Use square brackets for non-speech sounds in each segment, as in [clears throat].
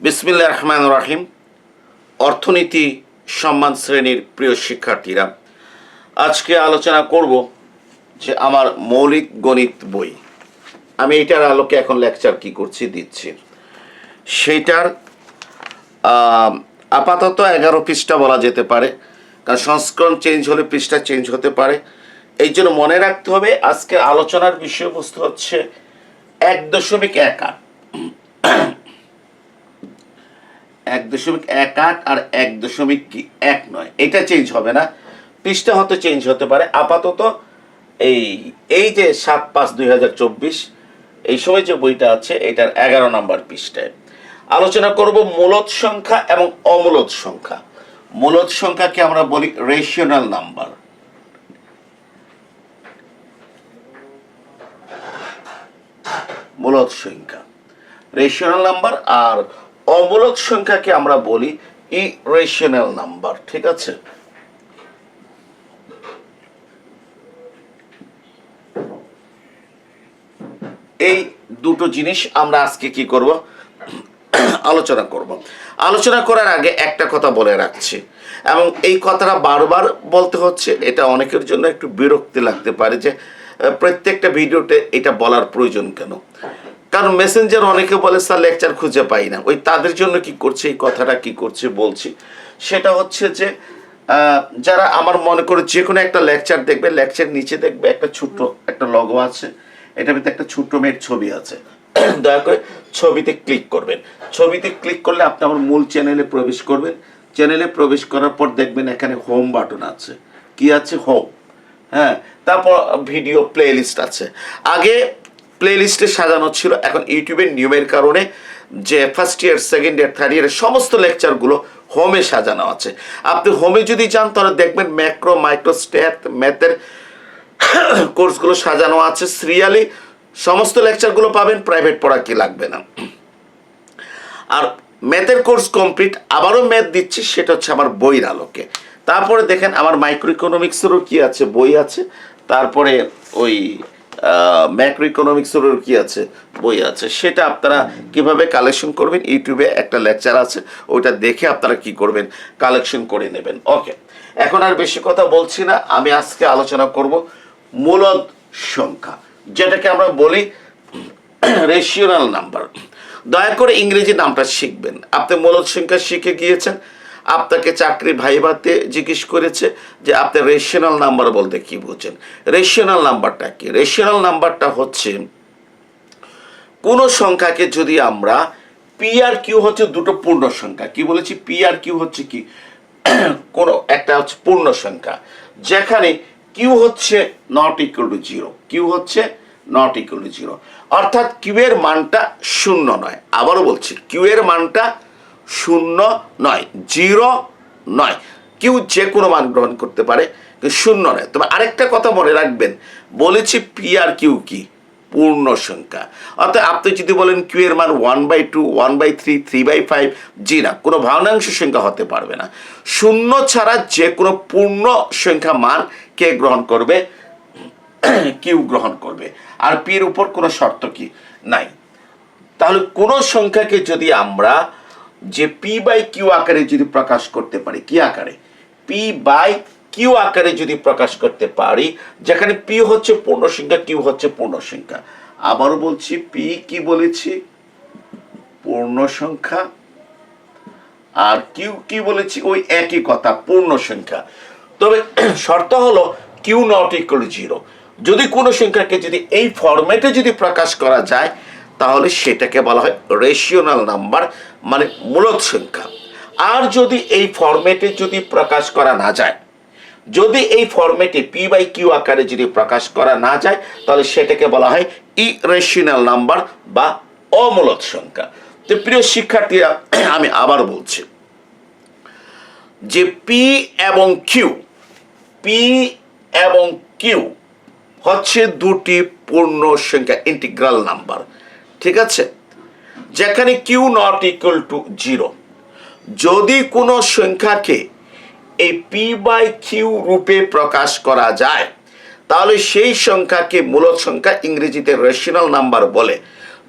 বিসমিল্লা রহমান রাহিম। অর্থনীতি সম্মান শ্রেণির প্রিয় শিক্ষার্থীরা, আজকে আলোচনা করব যে আমার মৌলিক গণিত বই। আমি এটার আলোকে এখন লেকচার কি করছি দিচ্ছি। সেইটার আপাতত এগারো পৃষ্ঠা বলা যেতে পারে, কারণ সংস্করণ চেঞ্জ হলে পৃষ্ঠা চেঞ্জ হতে পারে। এই জন্য মনে রাখতে হবে আজকের আলোচনার বিষয়বস্তু হচ্ছে এক দশমিক এক আট। এক দশমিক এক আট আর এক দশমিক কি এক নয়। এটা চেঞ্জ হবে না। পৃষ্ঠা হয়তো চেঞ্জ হতে পারে। আপাতত এই এই যে সাত পাঁচ দুই এই সময় যে বইটা আছে, এটার এগারো নম্বর পৃষ্ঠায়। আলোচনা করব মূলত সংখ্যা এবং অমূলত সংখ্যা। মূলত সংখ্যাকে আমরা বলি রেশনাল নাম্বার মূলত সংখ্যা। রেশনাল নাম্বার আর অমূলত সংখ্যাকে আমরা বলি ইরেশনাল নাম্বার ঠিক আছে? এই দুটো জিনিস আমরা আজকে কি করব? আলোচনা করব। আলোচনা করার আগে একটা কথা বলে রাখছি। এবং এই কথাটা বারবার বলতে হচ্ছে, এটা অনেকের জন্য একটু বিরক্তি লাগতে পারে যে প্রত্যেকটা ভিডিওতে এটা বলার প্রয়োজন কেন? কারণ মেসেঞ্জার অনেকে বলে, স্যার লেকচার খুঁজে পাই না। ওই তাদের জন্য কি করছে, এই কথাটা কি করছে বলছি। সেটা হচ্ছে যে যারা আমার মনে করে যে কোনো একটা লেকচার দেখবে লেকচার নিচে দেখবে একটা ছোট্ট, একটা লগো আছে। এটার ভিতরে একটা ছোট্ট মেয়ের ছবি আছে। দয়া করে ছবিতে ক্লিক করবেন। ছবিতে ক্লিক করলে আপনি আমার মূল চ্যানেলে প্রবেশ করবেন। চ্যানেলে প্রবেশ করার পর দেখবেন এখানে হোম বাটন আছে। কি আছে? হোম হ্যাঁ তারপর ভিডিও প্লে লিস্ট আছে। আগে প্লে লিস্টে সাজানো ছিল। এখন ইউটিউবের নিয়মের কারণে যে first year second year third ইয়ারের সমস্ত লেকচারগুলো হোমে সাজানো আছে। আপনি হোমে যদি যান, তাহলে দেখবেন ম্যাক্রো মাইক্রো স্ট্যাট ম্যাথের কোর্সগুলো সাজানো আছে। সিরিয়ালি সমস্ত লেকচারগুলো পাবেন প্রাইভেট পড়া কি লাগবে না। আর ম্যাথের কোর্স কমপ্লিট আবারও ম্যাথ দিচ্ছি, সেটা হচ্ছে আমার বইয়ের আলোকে। তারপরে দেখেন, আমার মাইক্রো ইকোনমিক্সেরও কি আছে? বই আছে। তারপরে ওই ম্যাক্রো ইকোনমিক্সেরও কি আছে? বই আছে। সেটা আপনারা কীভাবে কালেকশন করবেন? ইউটিউবে একটা লেকচার আছে, ওইটা দেখে আপনারা কি করবেন? কালেকশন করে নেবেন। ওকে এখন আর বেশি কথা বলছি না। আমি আজকে আলোচনা করব মূলদ সংখ্যা, যেটাকে আমরা বলি রেশিওনাল নাম্বার দয়া করে ইংরেজি নামটা শিখবেন। আপনি মূলত সংখ্যা শিখে গিয়েছেন। আপনাকে চাকরি ভাইবাতে জিজ্ঞেস করেছে যে আপনি রেশনাল নাম্বার বলতে কি বুঝছেন? রেশনাল নাম্বারটা কি? রেশনাল নাম্বারটা হচ্ছে, কোন সংখ্যাকে যদি আমরা পি আর কিউ হচ্ছে দুটো পূর্ণ সংখ্যা। কি বলেছি? পি আর কিউ হচ্ছে কি? [clears throat] কোন একটা হচ্ছে পূর্ণ সংখ্যা। যেখানে কিউ হচ্ছে not equal to zero Q হচ্ছে নট ইকুয়াল টু জিরো অর্থাৎ কিউ এর মানটা শূন্য নয়। আবারও বলছি কিউ এর মানটা শূন্য নয়, জিরো নয়। কেউ যে কোনো মান গ্রহণ করতে পারে শূন্য নয়। তবে আরেকটা কথা মনে রাখবেন, বলেছি পি আর কিউ কি? পূর্ণ সংখ্যা। অর্থাৎ আপনি যদি বলেন কিউ এর মান one by two one by three three by five জি না, কোনো ভগ্নাংশ সংখ্যা হতে পারবে না। শূন্য ছাড়া যে কোনো পূর্ণ সংখ্যা মান কে গ্রহণ করবে? কিউ গ্রহণ করবে। আর পির উপর কোনো শর্ত কি? নাই। তাহলে কোনো সংখ্যাকে যদি আমরা যে পি বাই কিউ আকারে যদি প্রকাশ করতে পারি, কি আকারে? পি বাই কিউ আকারে যদি প্রকাশ করতে পারি, যেখানে পি হচ্ছে পূর্ণ সংখ্যা কিউ হচ্ছে পূর্ণ সংখ্যা আবারও বলছি পি কি বলেছি? পূর্ণ সংখ্যা আর কিউ কি বলেছি? ওই একই কথা পূর্ণ সংখ্যা তবে শর্ত হলো কিউ নট ইকুয়াল জিরো যদি কোনো সংখ্যাকে যদি এই ফরম্যাটে যদি প্রকাশ করা যায়, তাহলে সেটাকে বলা হয় রেশিওনাল নাম্বার মানে মূলত সংখ্যা। আর যদি এই ফরম্যাটে যদি প্রকাশ করা না যায়, যদি এই ফরম্যাটে পি বাই কিউ আকারে যদি প্রকাশ করা না যায়, তাহলে সেটাকে বলা হয় ইরেশনাল নাম্বার বা অমূলত সংখ্যা। তো প্রিয় শিক্ষার্থীরা, আমি আবার বলছি যে পি এবং কিউ পি এবং কিউ হচ্ছে দুটি পূর্ণ সংখ্যা ইন্টিগ্রাল নাম্বার ঠিক আছে? যেখানে Q not equal to zero যদি কোনো সংখ্যাকে এই পি বাই কিউ রূপে প্রকাশ করা যায়, তাহলে সেই সংখ্যাকে মূলত সংখ্যা ইংরেজিতে রেশনাল নাম্বার বলে।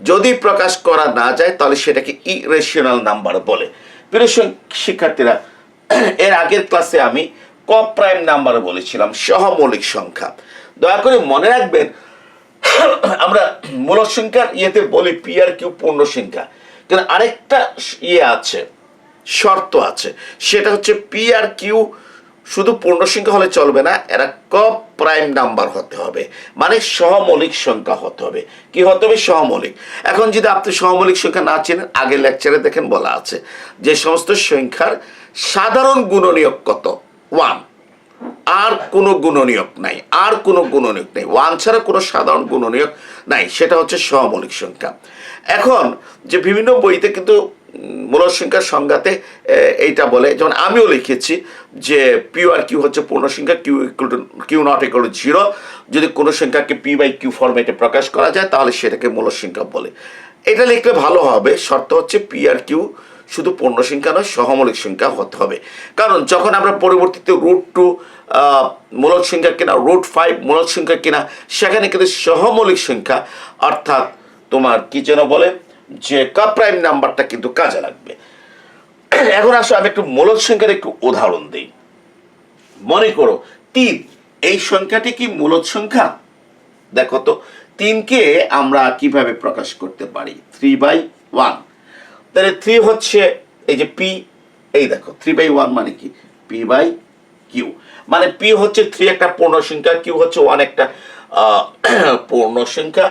যদি প্রকাশ করা না যায়, তাহলে সেটাকে ইরেশনাল নাম্বার বলে। শিক্ষার্থীরা, এর আগের ক্লাসে আমি ক প্রাইম নাম্বার বলেছিলাম সহমৌলিক সংখ্যা। দয়া করে মনে রাখবেন আমরা মূলদ সংখ্যার ইয়েতে বলি পি আর কিউ পূর্ণ সংখ্যা। কিন্তু আরেকটা ইয়ে আছে, শর্ত আছে। সেটা হচ্ছে পি আর কিউ শুধু পূর্ণ সংখ্যা হলে চলবে না, এরা ক প্রাইম নাম্বার হতে হবে। মানে সহমৌলিক সংখ্যা হতে হবে। কি হতে হবে? সহমৌলিক এখন যদি আপনি সহমৌলিক সংখ্যা না চেনেন, আগের লেকচারে দেখেন বলা আছে যে সমস্ত সংখ্যার সাধারণ গুণনীয়ক কত? ওয়ান আর কোনো গুণনীয়ক নাই, আর কোনো গুণনীয়ক নেই। ওয়ান ছাড়া কোনো সাধারণ গুণনীয়ক নাই, সেটা হচ্ছে সহমৌলিক সংখ্যা। এখন যে বিভিন্ন বইতে কিন্তু মূলদ সংখ্যার সংজ্ঞাতে এইটা বলে, যেমন আমিও লিখেছি যে পিউ আর কিউ হচ্ছে পূর্ণ সংখ্যা, Q equal to Q not equal to zero যদি কোনো সংখ্যাকে পি বাই কিউ ফরম্যাটে প্রকাশ করা যায়, তাহলে সেটাকে মূলদ সংখ্যা বলে। এটা লিখলে ভালো হবে, শর্ত হচ্ছে পি আর কিউ শুধু পূর্ণ সংখ্যা নয় সহমৌলিক সংখ্যা হতে হবে। কারণ যখন আমরা পরবর্তীতে রুট টু মূলদ সংখ্যা কিনা? রুট ফাইভ মূলদ সংখ্যা কিনা? সেখানে কিন্তু সহমৌলিক সংখ্যা, অর্থাৎ তোমার কি যেন বলে? যে কা প্রাইম নাম্বারটা কিন্তু কাজে লাগবে। এখন আসো, আমি একটু মূলদ সংখ্যার একটু উদাহরণ দিই। মনে করো, তিন। এই সংখ্যাটি কি মূলদ সংখ্যা? দেখো তো, তিনকে আমরা কীভাবে প্রকাশ করতে পারি? থ্রি বাই ওয়ান তাহলে থ্রি হচ্ছে এই যে পি এই দেখো থ্রি বাই ওয়ান মানে কি? পি বাই কিউ মানে পি হচ্ছে থ্রি একটা পূর্ণ সংখ্যা কিউ হচ্ছে ওয়ান একটা [clears throat] পূর্ণ সংখ্যা।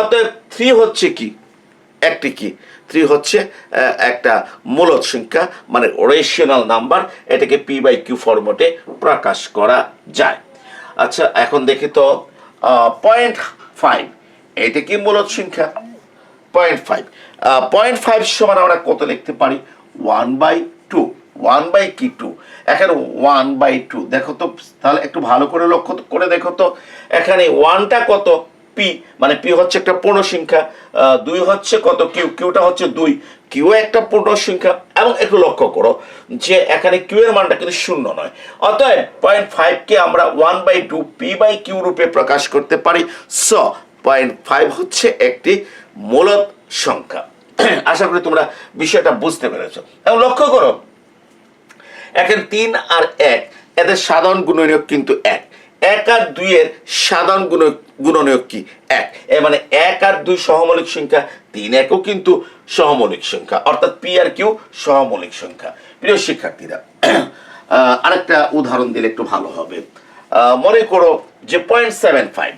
অতএব থ্রি হচ্ছে কি? একটি কি? থ্রি হচ্ছে একটা মূলদ সংখ্যা মানে রেশনাল নাম্বার এটাকে পি বাই কিউ ফরম্যাটে প্রকাশ করা যায়। আচ্ছা এখন দেখি তো পয়েন্ট ফাইভ এটা কি মূলদ সংখ্যা? পয়েন্ট ফাইভ পয়েন্ট ফাইভ সমান আমরা কত লিখতে পারি? One by two one by কি টু? এখানে ওয়ান বাই টু, দেখো তো, তাহলে একটু ভালো করে লক্ষ্য করে দেখো তো, এখানে ওয়ানটা কত? পি মানে পি হচ্ছে একটা পূর্ণ সংখ্যা দুই হচ্ছে কত? কিউ, কিউটা হচ্ছে দুই। কিউ একটা পূর্ণ সংখ্যা, এবং একটু লক্ষ্য করো যে এখানে কিউ এর মানটা কিন্তু শূন্য নয়। অতএব পয়েন্ট ফাইভকে আমরা one by two P by Q রূপে প্রকাশ করতে পারি। স পয়েন্ট ফাইভ হচ্ছে একটি মূলদ সংখ্যা। [clears throat] আশা করি তোমরা বিষয়টা বুঝতে পেরেছ। এবং লক্ষ্য করো এখন তিন আর এক। এদের সাধারণ গুণনীয়ক কিন্তু এক। এক আর দুইয়ের সাধারণ গুণ গুণনীয়ক কি? এক। এ মানে এক আর দুই সহমৌলিক সংখ্যা, তিন একও কিন্তু সহমৌলিক সংখ্যা। অর্থাৎ পি আর কিউ সহমৌলিক সংখ্যা। প্রিয় শিক্ষার্থীরা [clears throat] আরেকটা উদাহরণ দিলে একটু ভালো হবে। মনে করো যে point seven five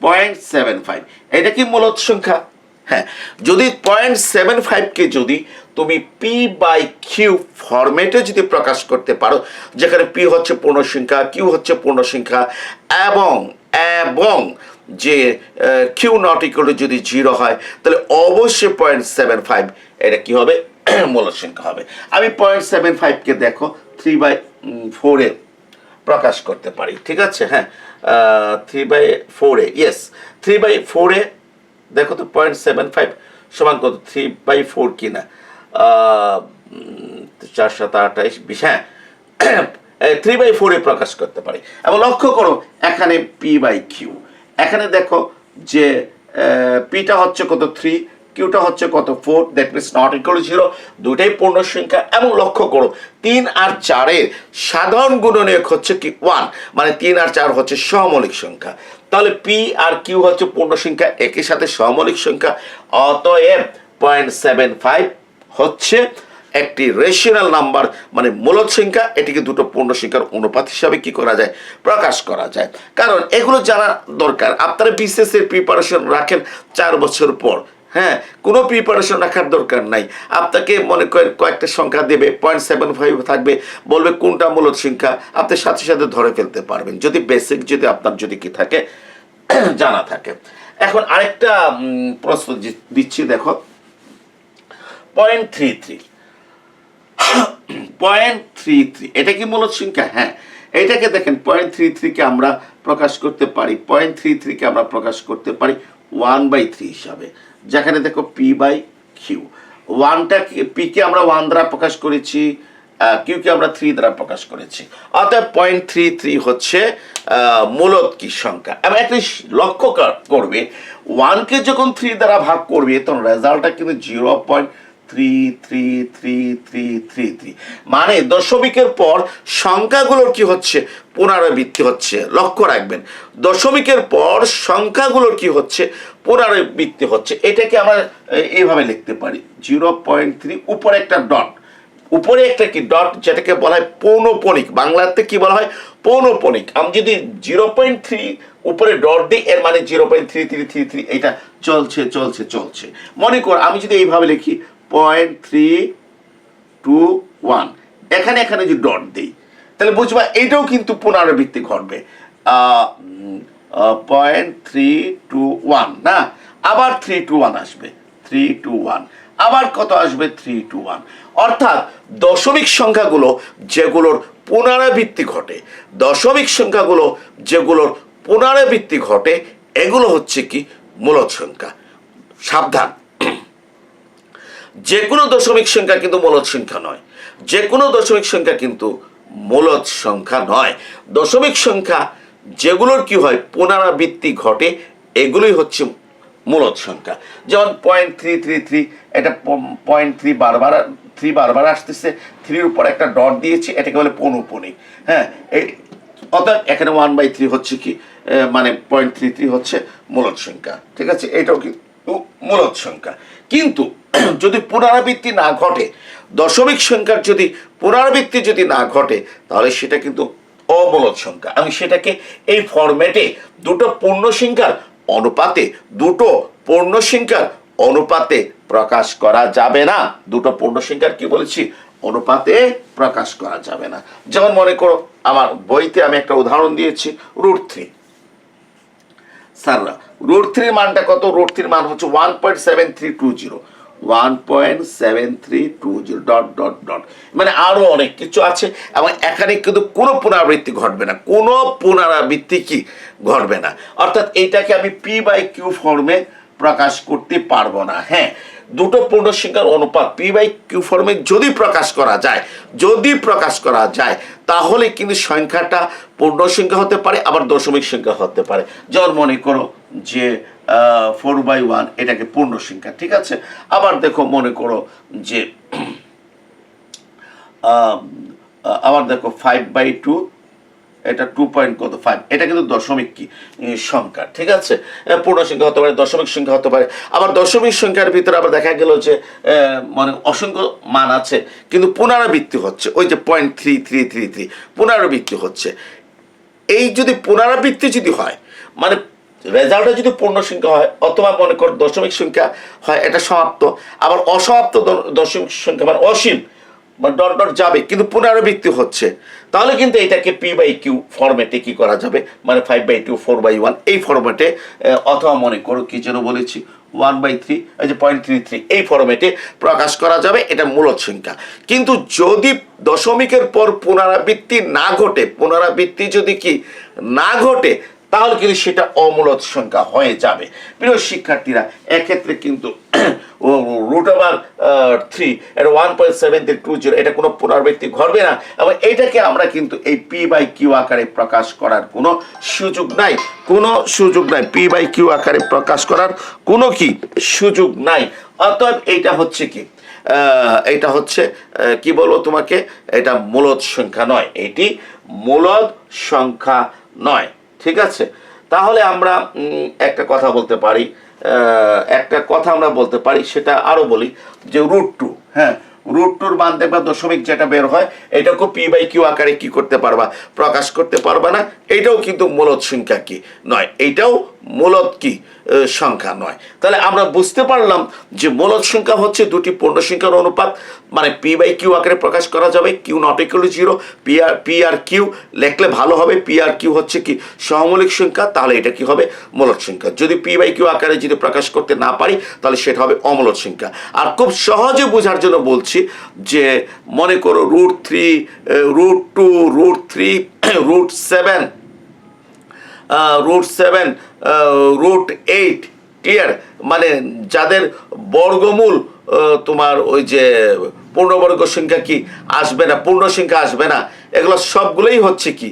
point seven five এটা কি মূলত সংখ্যা? হ্যাঁ যদি পয়েন্ট সেভেন ফাইভকে যদি তুমি পি বাই কিউ ফরম্যাটে যদি প্রকাশ করতে পারো, যেখানে পি হচ্ছে পূর্ণ সংখ্যা কিউ হচ্ছে পূর্ণ সংখ্যা এবং এবং যে কিউ নট ইকুয়াল যদি জিরো হয়, তাহলে অবশ্যই পয়েন্ট সেভেন ফাইভ এটা কি হবে? [clears throat] মূলত সংখ্যা হবে। আমি পয়েন্ট সেভেন ফাইভকে দেখো থ্রি বাই ফোরে প্রকাশ করতে পারি, ঠিক আছে? হ্যাঁ থ্রি বাই ফোরে ইয়েস থ্রি বাই ফোরে দেখো তো পয়েন্ট সেভেন ফাইভ সমান কত? থ্রি বাই ফোর কিনা? চার সাত আঠাইশ বিশ হ্যাঁ। থ্রি বাই ফোরে প্রকাশ করতে পারি। এবং লক্ষ্য করো, এখানে পি বাই কিউ এখানে দেখো যে পিটা হচ্ছে কত? থ্রি কিউটা হচ্ছে কত? Four that means not equal zero দুটাই পূর্ণ সংখ্যা এবং লক্ষ্য করো তিন আর চারের সাধারণ গুণনীয়ক হচ্ছে কি? ওয়ান মানে তিন আর চার হচ্ছে সহমৌলিক সংখ্যা। তাহলে পি আর কিউ হচ্ছে পূর্ণ সংখ্যা একই সাথে সহমৌলিক সংখ্যা, অতএব পয়েন্ট সেভেন ফাইভ হচ্ছে একটি রেশনাল নাম্বার মানে মূলদ সংখ্যা, এটিকে দুটো পূর্ণ সংখ্যার অনুপাত হিসাবে কি করা যায়? প্রকাশ করা যায়। কারণ এগুলো জানা দরকার, আপনারা বিসিএস এর প্রিপারেশন রাখেন চার বছর পর। হ্যাঁ কোনো প্রিপারেশন রাখার দরকার নাই। আপনাকে মনে করেন কয়েকটা সংখ্যা দেবে পয়েন্ট সেভেন ফাইভ থাকবে, বলবে কোনটা মূলত সংখ্যা, আপনি সাথে সাথে ধরে ফেলতে পারবেন। যদি বেসিক যদি আপনার, যদি কি থাকে, [clears throat] জানা থাকে। এখন আরেকটা প্রশ্ন দিচ্ছি, দেখো। Point three three point three three এটা কি মূলত সংখ্যা? হ্যাঁ এটাকে দেখেন পয়েন্ট থ্রি থ্রিকে আমরা প্রকাশ করতে পারি পয়েন্ট থ্রি থ্রিকে আমরা প্রকাশ করতে পারি ওয়ান বাই থ্রি হিসাবে। যেখানে দেখো পি বাই কিউ ওয়ানটা পি কে আমরা ওয়ান দ্বারা প্রকাশ করেছি কিউকে আমরা থ্রি দ্বারা প্রকাশ করেছি। অর্থাৎ পয়েন্ট থ্রি থ্রি হচ্ছে মূলত কি সংখ্যা? এবং একটি লক্ষ্য করবে ওয়ানকে যখন থ্রি দ্বারা ভাগ করবে, তখন রেজাল্টটা কিন্তু জিরো পয়েন্ট মানে দশমিকের পর সংখ্যাগুলোর কি হচ্ছে? পুনরাবৃত্তি হচ্ছে। লক্ষ্য রাখবেন, দশমিকের পর সংখ্যাগুলোর কি হচ্ছে? পুনরাবৃত্তি হচ্ছে। এটাকে আমরা এইভাবে লিখতে পারি। জিরো পয়েন্ট থ্রি, উপরে একটা ডট। উপরে একটা কি ডট? যেটাকে বলা হয় পৌনপণিক বাংলাতে কি বলা হয়? পৌনপণিক আমি যদি জিরো পয়েন্ট থ্রি, উপরে ডট দিই, এর মানে zero point three three three three, এটা চলছে চলছে চলছে। মনে কর, আমি যদি এইভাবে লিখি পয়েন্ট থ্রি টু ওয়ান। এখানে এখানে যদি ডট দিই, তাহলে বুঝবা এইটাও কিন্তু পুনরাবৃত্তি ঘটবে। পয়েন্ট থ্রি টু ওয়ান, না? আবার থ্রি টু ওয়ান আসবে, থ্রি টু ওয়ান। আবার কত আসবে? Three two one. অর্থাৎ দশমিক সংখ্যাগুলো যেগুলোর পুনরাবৃত্তি ঘটে, দশমিক সংখ্যাগুলো যেগুলোর পুনরাবৃত্তি ঘটে, এগুলো হচ্ছে কি? মূলত সংখ্যা। সাবধান। যে কোনো দশমিক সংখ্যা কিন্তু মূলত সংখ্যা নয়। যে কোনো দশমিক সংখ্যা কিন্তু মূলত সংখ্যা নয়। দশমিক সংখ্যা যেগুলোর কি হয়? পুনরাবৃত্তি ঘটে, এগুলোই হচ্ছে মূলত সংখ্যা। যেমন পয়েন্ট থ্রি থ্রি থ্রি এটা পয়েন্ট থ্রি বারবার থ্রি বারবার আসতেছে থ্রির উপর একটা ডট দিয়েছি, এটাকে বলে পনুপনি হ্যাঁ এই অর্থাৎ এখানে ওয়ান বাই থ্রি হচ্ছে কি? মানে পয়েন্ট থ্রি থ্রি হচ্ছে মূলত সংখ্যা। ঠিক আছে? এটাও কিন্তু মূলত সংখ্যা। কিন্তু [clears throat] যদি পুনরাবৃত্তি না ঘটে, দশমিক সংখ্যার যদি পুনরাবৃত্তি যদি না ঘটে, তাহলে সেটা কিন্তু অমূলত সংখ্যা। আমি সেটাকে এই ফরম্যাটে দুটো পূর্ণ সংখ্যার অনুপাতে, দুটো পূর্ণ সংখ্যার অনুপাতে প্রকাশ করা যাবে না। দুটো পূর্ণ সংখ্যার কি বলেছি? অনুপাতে প্রকাশ করা যাবে না। যেমন মনে করো, আমার বইতে আমি একটা উদাহরণ দিয়েছি রুট থ্রি স্যাররা রুট থ্রির মানটা কত? রুট থ্রির মান হচ্ছে one point seven three two zero one point seven three two zero dot dot dot মানে আরও অনেক কিছু আছে এবং এখানে কিন্তু কোনো পুনরাবৃত্তি ঘটবে না। কোনো পুনরাবৃত্তি কি ঘটবে না। অর্থাৎ এইটাকে আমি পি বাই কিউ ফর্মে প্রকাশ করতে পারব না। হ্যাঁ দুটো পূর্ণসংখ্যার অনুপাত পি বাই কিউ ফর্মে যদি প্রকাশ করা যায়, যদি প্রকাশ করা যায়, তাহলে কিন্তু সংখ্যাটা পূর্ণ সংখ্যা হতে পারে, আবার দশমিক সংখ্যা হতে পারে। যেমন মনে করো যে ফোর বাই ওয়ান এটাকে পূর্ণ সংখ্যা, ঠিক আছে? আবার দেখো, মনে করো যে আবার দেখো ফাইভ বাই টু এটা টু পয়েন্ট কত? ফাইভ এটা কিন্তু দশমিক কি? সংখ্যা, ঠিক আছে? পূর্ণ সংখ্যা হতে পারে, দশমিক সংখ্যা হতে পারে। আবার দশমিক সংখ্যার ভিতরে আবার দেখা গেল যে মানে অসংখ্য মান আছে, কিন্তু পুনরাবৃত্তি হচ্ছে। ওই যে point three three three three পুনরাবৃত্তি হচ্ছে। এই যদি পুনরাবৃত্তি যদি হয় মানে রেজাল্টটা যদি পূর্ণ সংখ্যা হয়, অথবা মনে কর দশমিক সংখ্যা হয়, এটা সমাপ্ত। আবার অসমাপ্ত দশমিক সংখ্যা মানে অসীম বা ডট ডট যাবে, কিন্তু পুনরাবৃত্তি হচ্ছে। তাহলে কিন্তু এটাকে পি বাই কিউ ফরম্যাটে কি করা যাবে? মানে five by two four by one এই ফরম্যাটে অথবা মনে করো কি যেন বলেছি ওয়ান বাই থ্রি এই যে পয়েন্ট থ্রি থ্রি এই ফরম্যাটে প্রকাশ করা যাবে, এটা মূলত সংখ্যা। কিন্তু যদি দশমিকের পর পুনরাবৃত্তি না ঘটে, পুনরাবৃত্তি যদি কি না ঘটে তাহলে কিন্তু সেটা অমূলত সংখ্যা হয়ে যাবে। প্রিয় শিক্ষার্থীরা, এক্ষেত্রে কিন্তু রুট ওভার থ্রি এটা one point seven three two zero এটা কোনো পুনরাবৃত্তি ঘটবে না। এবং এটাকে আমরা কিন্তু এই পি বাই কিউ আকারে প্রকাশ করার কোনো সুযোগ নাই। কোনো সুযোগ নাই পি বাই কিউ আকারে প্রকাশ করার কোনো কি সুযোগ নাই। অতএব এইটা হচ্ছে কি? এটা হচ্ছে কি বলব তোমাকে? এটা মূলত সংখ্যা নয়। এটি মূলত সংখ্যা নয়। ঠিক আছে? তাহলে আমরা একটা কথা বলতে পারি একটা কথা আমরা বলতে পারি, সেটা আরও বলি, যে রুট টু হ্যাঁ রুট টুর মান দেখবা, দশমিক যেটা বের হয়, এটাকে পি বাই কিউ আকারে কি করতে পারবা? প্রকাশ করতে পারবা না, এটাও কিন্তু মূলত সংখ্যা কি? নয় এইটাও মূলত কি? সংখ্যা নয়। তাহলে আমরা বুঝতে পারলাম যে মূলত সংখ্যা হচ্ছে দুটি পূর্ণ সংখ্যার অনুপাত মানে পি বাই কিউ আকারে প্রকাশ করা যাবে Q not equal zero P R P R Q লিখলে ভালো হবে পি আর কিউ হচ্ছে কি সহমৌলিক সংখ্যা, তাহলে এটা কি হবে? মূলত সংখ্যা। যদি পি বাই কিউ আকারে যদি প্রকাশ করতে না পারি, তাহলে সেটা হবে অমূলত সংখ্যা। আর খুব সহজে বোঝার জন্য বলছি যে মনে করো root three root two root three root seven root seven root eight clear মানে যাদের বর্গমূল তোমার ওই যে পূর্ণবর্গ সংখ্যা কি আসবে না, পূর্ণ সংখ্যা আসবে না, এগুলো সবগুলোই হচ্ছে কি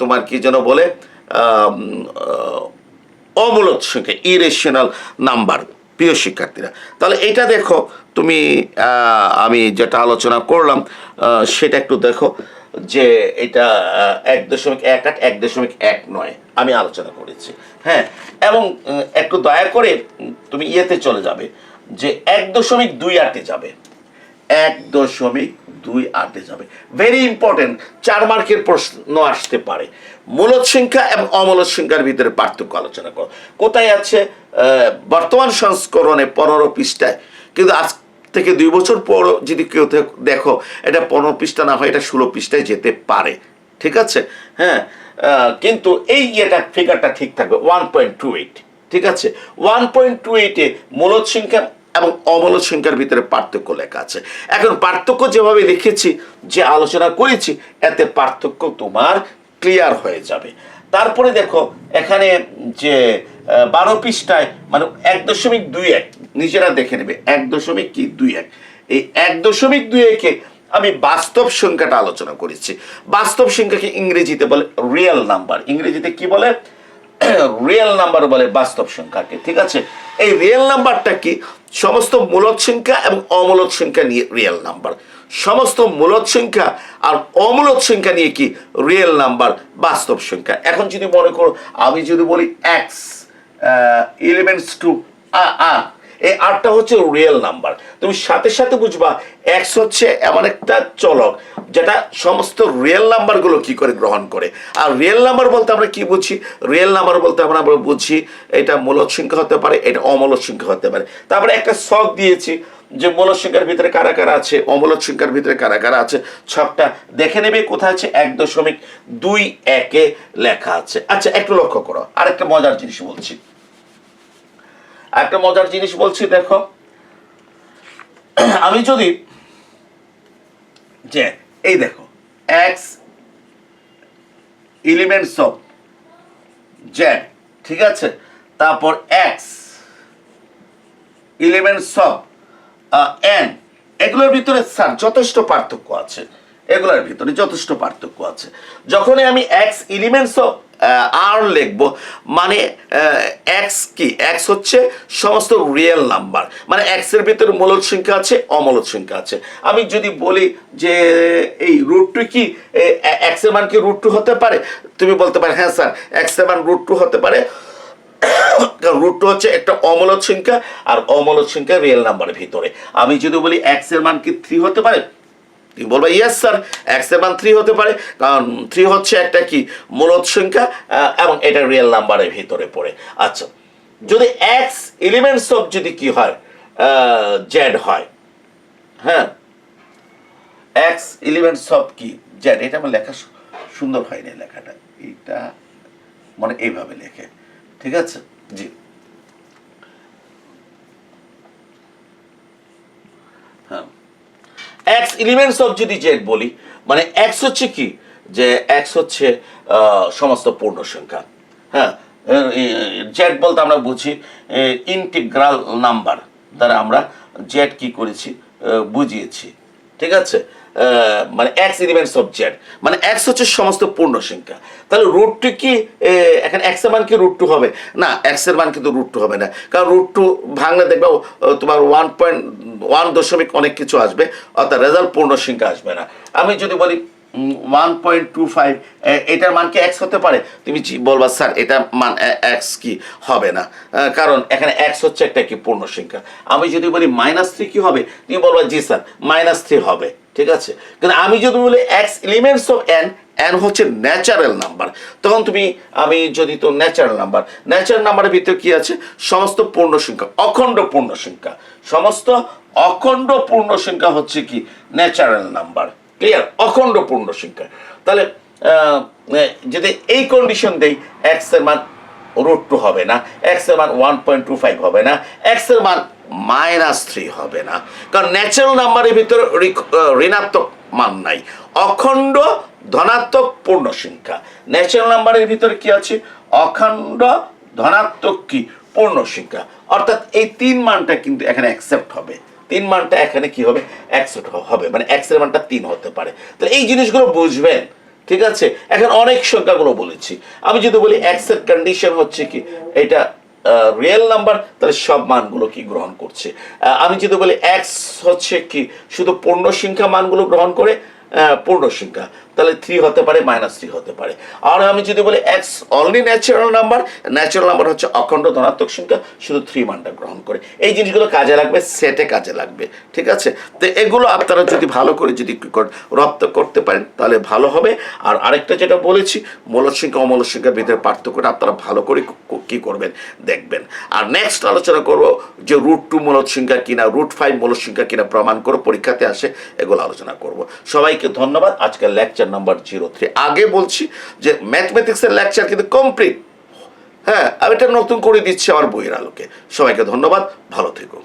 তোমার কি যেন বলে অমূলত সংখ্যা ইরেশনাল নাম্বার প্রিয় শিক্ষার্থীরা। তাহলে এটা দেখো, তুমি আমি যেটা আলোচনা করলাম সেটা একটু দেখো। যে এটা এক দশমিক এক আট, এক দশমিক এক নয়, আমি আলোচনা করেছি। হ্যাঁ এবং একটু দয়া করে তুমি ইয়েতে চলে যাবে, যে এক দশমিক দুই আটে যাবে। এক দশমিক দুই আটে যাবে। ভেরি ইম্পর্টেন্ট চার মার্কের প্রশ্ন আসতে পারে। মূলত সংখ্যা এবং অমূলত সংখ্যার ভিতরে পার্থক্য আলোচনা করো। কোথায় আছে বর্তমান সংস্করণে পনেরো পৃষ্ঠায়, কিন্তু আজ থেকে দুই বছর পর যদি কেউ দেখো এটা পনেরো পৃষ্ঠা না হয়, এটা ষোলো পৃষ্ঠায় যেতে পারে। ঠিক আছে? হ্যাঁ কিন্তু এই ইয়েটা ফিগারটা ঠিক থাকবে ওয়ান পয়েন্ট টু এইট ঠিক আছে? ওয়ান পয়েন্ট টু এইটে মূলত সংখ্যা এবং অমূলত সংখ্যার ভিতরে পার্থক্য লেখা আছে। এখন পার্থক্য যেভাবে লিখেছি, যে আলোচনা করেছি, এতে পার্থক্য তোমার ক্লিয়ার হয়ে যাবে। তারপরে দেখো, এখানে যে বারো পৃষ্ঠায় মানে এক দশমিক দুই এক, নিজেরা দেখে নেবে, এক দশমিক কি দুই এক। এই এক দশমিক দুই একে আমি বাস্তব সংখ্যাটা আলোচনা করেছি। বাস্তব সংখ্যাকে ইংরেজিতে বলে রিয়েল নাম্বার ইংরেজিতে কি বলে? [clears throat] রিয়েল নাম্বার বলে বাস্তব সংখ্যাকে, ঠিক আছে? এই রিয়েল নাম্বারটা কি? সমস্ত মূলত সংখ্যা এবং অমূলত সংখ্যা নিয়ে রিয়েল নাম্বার সমস্ত মূলত সংখ্যা আর অমূলত সংখ্যা নিয়ে কি? রিয়েল নাম্বার বাস্তব সংখ্যা। এখন যদি মনে করো, আমি যদি বলি এক্স ইলেভেন্স টু আ আ, এই আটটা হচ্ছে রিয়েল নাম্বার তুমি সাথে সাথে বুঝবা এক্স হচ্ছে এমন একটা চলক, যেটা সমস্ত রিয়েল নাম্বারগুলো কি করে গ্রহণ করে। আর রিয়েল নাম্বার বলতে আমরা কি বুঝি? রিয়েল নাম্বার বলতে আমরা বুঝি, এটা মূলত সংখ্যা হতে পারে, এটা অমূলত সংখ্যা হতে পারে। তারপরে একটা শখ দিয়েছি যে মূলত সংখ্যার ভিতরে কারা কারা আছে অমূলত সংখ্যার ভিতরে কারা কারা আছে, ছকটা দেখে নেবে কোথায় আছে, এক দশমিক দুই একে লেখা আছে। আচ্ছা একটু লক্ষ্য করো, আরেকটা মজার জিনিস বলছি। একটা মজার জিনিস বলছি, দেখো। আমি যদি যে, এই দেখো এক্স এলিমেন্টস অফ জেড ঠিক আছে? তারপর এক্স এলিমেন্টস অফ এন এগুলোর ভিতরে স্যার যথেষ্ট পার্থক্য আছে। এগুলোর ভিতরে যথেষ্ট পার্থক্য আছে। যখনই আমি এক্স এলিমেন্টস অফ আর লিখব মানে এক্স কি? এক্স হচ্ছে সমস্ত রিয়েল নাম্বার মানে এক্সের ভিতরে মূলত সংখ্যা আছে অমূলত সংখ্যা আছে। আমি যদি বলি যে, এই রুট টু কি? এক্সের মান কি রুট টু হতে পারে? তুমি বলতে পারো হ্যাঁ স্যার এক্সের মান রুট টু হতে পারে। কারণ রুট টু হচ্ছে একটা অমূলত সংখ্যা, আর অমূলত সংখ্যা রিয়েল নাম্বারের ভিতরে। আমি যদি বলি এক্সের মান কি থ্রি হতে পারে? তুমি বলবে ইয়েস স্যার এক্স মান থ্রি হতে পারে, কারণ থ্রি হচ্ছে একটা কি? মূলত সংখ্যা এবং এটা রিয়েল নাম্বারের ভিতরে পড়ে। আচ্ছা যদি এক্স এলিমেন্টস অফ যদি কি হয় জেড হয় হ্যাঁ? এক্স এলিমেন্টস অফ কি? জেড এটা আমার লেখা সুন্দর হয়নি লেখাটা। এটা মানে এইভাবে লেখে। ঠিক আছে? জি। এক্স এলিমেন্টস অফ যদি জেড বলি মানে এক্স হচ্ছে কি? যে এক্স হচ্ছে সমস্ত পূর্ণ সংখ্যা। হ্যাঁ? জেড বলতে আমরা বুঝি ইন্টিগ্রাল নাম্বার দ্বারা আমরা জেড কি করেছি বুঝিয়েছি। ঠিক আছে? মানে এক্স এলিমেন্টস অফ জেড মানে এক্স হচ্ছে সমস্ত পূর্ণ সংখ্যা। তাহলে রুটটি কি? এখন এখানে এক্সের মান কি রুট টু হবে? না এক্সের মান কিন্তু রুট টু হবে না। কারণ রুট টু ভাঙলে দেখবে তোমার ওয়ান পয়েন্ট ওয়ান দশমিক অনেক কিছু আসবে, অর্থাৎ রেজাল্ট পূর্ণ সংখ্যা আসবে না। আমি যদি বলি ওয়ান পয়েন্ট টু ফাইভ এটার মান কি এক্স হতে পারে? তুমি বলবা, স্যার, এটা মান এক্স কি হবে না? কারণ এখানে এক্স হচ্ছে একটা কি পূর্ণ সংখ্যা। আমি যদি বলি মাইনাস থ্রি কি হবে? তুমি বলবা, জি, স্যার মাইনাস থ্রি হবে। ঠিক আছে? কিন্তু আমি যদি বলি X elements of N N হচ্ছে ন্যাচারাল নাম্বার তখন তুমি, আমি যদি তো ন্যাচারাল নাম্বার ন্যাচারাল নাম্বারের ভিতরে কি আছে? সমস্ত পূর্ণ সংখ্যা, অখণ্ড পূর্ণ সংখ্যা। সমস্ত অখণ্ড পূর্ণ সংখ্যা হচ্ছে কি? ন্যাচারাল নাম্বার ক্লিয়ার অখণ্ড পূর্ণ সংখ্যা। তাহলে যদি এই কন্ডিশন দেই এক্সের মান রুট টু হবে না এক্সের মান ওয়ান পয়েন্ট টু ফাইভ হবে না এক্সের মান মাইনাস থ্রি হবে না। কারণ ন্যাচারাল নাম্বারের ভিতরে ঋণাত্মক মান নাই। অখণ্ড ধনাত্মক পূর্ণ সংখ্যা। ন্যাচারাল নাম্বারের ভিতরে কি আছে? অখণ্ড ধনাত্মক কি? পূর্ণ সংখ্যা। অর্থাৎ এই তিন মানটা কিন্তু এখানে অ্যাকসেপ্ট হবে। তিন মানটা এখানে কি হবে? এক্স হবে। মানে এক্সের মানটা তিন হতে পারে। তাহলে এই জিনিসগুলো বুঝবেন, ঠিক আছে? এখন অনেক সংখ্যাগুলো বলেছি। আমি যদি বলি এক্সের কন্ডিশন হচ্ছে কি? এটা রিয়েল নাম্বার তাহলে সব মানগুলো কি গ্রহণ করছে? আমি যদি বলি এক্স হচ্ছে কি? শুধু পূর্ণ সংখ্যা মানগুলো গ্রহণ করে পূর্ণ সংখ্যা। তাহলে থ্রি হতে পারে মাইনাস থ্রি হতে পারে। আর আমি যদি বলি X only natural number natural number হচ্ছে অখণ্ড ধনাত্মক সংখ্যা, শুধু থ্রি মানটা গ্রহণ করে। এই জিনিসগুলো কাজে লাগবে সেটে কাজে লাগবে, ঠিক আছে? তো এগুলো আপনারা যদি ভালো করে যদি রপ্ত করতে পারেন, তাহলে ভালো হবে। আর আরেকটা যেটা বলেছি মূলত সংখ্যা অমূলত সংখ্যার ভিতরে পার্থক্যটা আপনারা ভালো করে ক- করবেন, দেখবেন। আর নেক্সট আলোচনা করব যে রুট টু মূলত সংখ্যা কিনা রুট ফাইভ মূলত সংখ্যা কিনা প্রমাণ করে পরীক্ষাতে আসে, এগুলো আলোচনা করব। সবাইকে ধন্যবাদ। আজকের লেকচার নাম্বার জিরো থ্রি আগে বলছি যে ম্যাথমেটিক্সের লেকচার কিন্তু কমপ্লিট হ্যাঁ আমি এটা নতুন করে দিচ্ছি আমার বইয়ের আলোকে। সবাইকে ধন্যবাদ, ভালো থেকো।